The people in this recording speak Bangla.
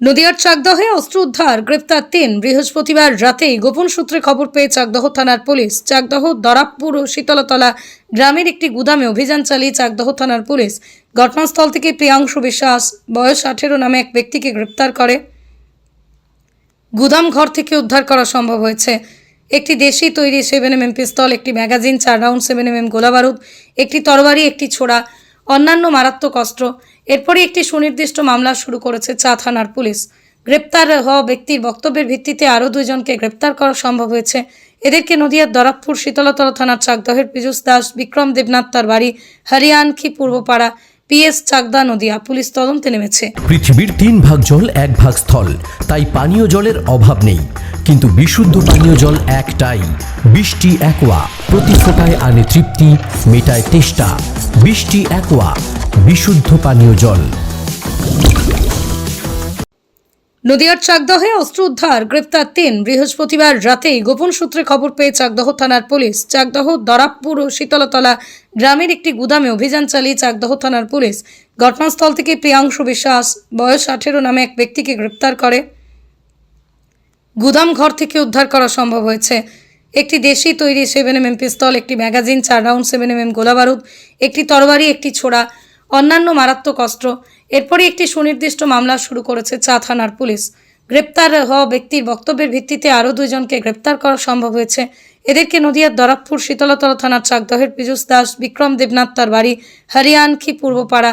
নদিয়ার চাকদহে অস্ত্র উদ্ধার, গ্রেপ্তার তিন। বৃহস্পতিবার রাতেই গোপন সূত্রে খবর পেয়ে চাকদহ থানার পুলিশ চাকদহ দরাবপুর ও শীতলতলা গ্রামের একটি গুদামে অভিযান চালিয়ে চাকদহ থানার পুলিশ ঘটনাস্থল থেকে প্রিয়াংশু বিশ্বাস, বয়স আঠেরো, নামে এক ব্যক্তিকে গ্রেপ্তার করে। গুদাম ঘর থেকে উদ্ধার করা সম্ভব হয়েছে। একটি দেশি তৈরি সেভেন এম এম পিস্তল, একটি ম্যাগাজিন, চার রাউন্ড সেভেন এম এম গোলাবারুদ, একটি তরবারি, একটি ছোড়া, অন্যান্য মারাত্মক অস্ত্র। এরপরই একটি সুনির্দিষ্ট মামলা শুরু করেছে চা থানার পুলিশ। গ্রেপ্তার হওয়া ব্যক্তির বক্তব্যের ভিত্তিতে আরও দুইজনকে গ্রেপ্তার করা সম্ভব হয়েছে। এদেরকে নদিয়ার দরাবপুর শীতলতলা থানার চাকদহের পীযুষ দাস, বিক্রম দেবনাথ তার বাড়ি হরিয়ানখি পূর্বপাড়া, পিএস চাকদা নদিয়া। পুলিশ তদন্তে নেমেছে। পৃথিবীর তিন ভাগ জল, এক ভাগ স্থল। তাই পানীয় জলের অভাব নেই। কিন্তু বিশুদ্ধ পানীয় জল একটাই, বৃষ্টি একোয়া। প্রতি ফোটায় আনে তৃপ্তি, মেটায় তেষ্টা বৃষ্টি একোয়া, বিশুদ্ধ পানীয় জল। নদিয়ার চাকদহে অস্ত্র উদ্ধার, গ্রেপ্তার তিন। বৃহস্পতিবার রাতেই গোপন সূত্রে খবর পেয়ে চাকদহ থানার পুলিশ। চাকদহ দরাবপুর ও শীতলতলা গ্রামের একটি গুদামে অভিযান চালিয়ে চাকদহ থানার পুলিশ। ঘটনাস্থল থেকে প্রিয়াংশু বিশ্বাস, বয়স আঠেরো নামে এক ব্যক্তিকে গ্রেপ্তার করে। গুদাম ঘর থেকে উদ্ধার করা সম্ভব হয়েছে। একটি দেশি তৈরি সেভেন এম এম পিস্তল একটি ম্যাগাজিন চার রাউন্ড সেভেন এম এম গোলাবারুদ একটি তরবারি, একটি ছোড়া, অন্যান্য মারাত্মক অস্ত্র। এরপরই একটি সুনির্দিষ্ট মামলা শুরু করেছে চা থানার পুলিশ। গ্রেপ্তার হওয়া ব্যক্তির বক্তব্যের ভিত্তিতে আরও দুইজনকে গ্রেপ্তার করা সম্ভব হয়েছে। এদেরকে নদিয়ার দরাবপুর শীতলতলা থানার চাকদহের পীযুষ দাস, বিক্রম দেবনাথ তার বাড়ি হরিয়ানখি পূর্বপাড়া।